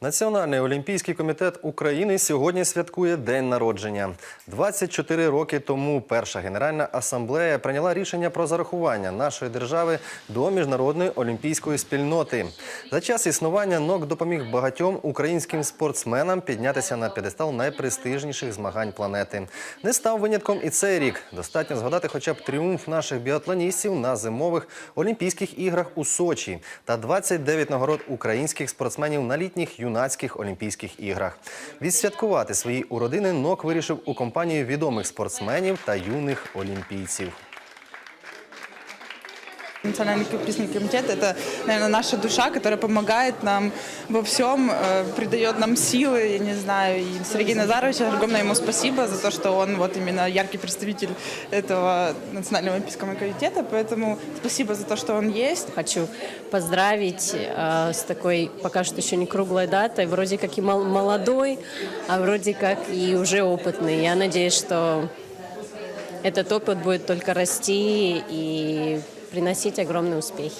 Національний олімпійський комітет України сьогодні святкує день народження. 24 роки тому перша генеральна асамблея прийняла рішення про зарахування нашої держави до міжнародної олімпійської спільноти. За час існування НОК допоміг багатьом українським спортсменам піднятися на п'єдестал найпрестижніших змагань планети. Не став винятком і цей рік. Достатньо згадати хоча б тріумф наших біатлоністів на зимових Олімпійських іграх у Сочі та 29 нагород українських спортсменів на літніх юнацьких Олімпійських іграх. Відсвяткувати свої уродини НОК вирішив у компанії відомих спортсменів та юних олімпійців. Национальный олимпийский комитет – это, наверное, наша душа, которая помогает нам во всем, э, придает нам силы, я не знаю. И Сергей Назарович, огромное ему спасибо за то, что он вот именно яркий представитель этого Национального олимпийского комитета, поэтому спасибо за то, что он есть. Хочу поздравить э, с такой пока что еще не круглой датой, вроде как и мол- молодой, а вроде как и уже опытный. Я надеюсь, что этот опыт будет только расти и приносить огромные успехи.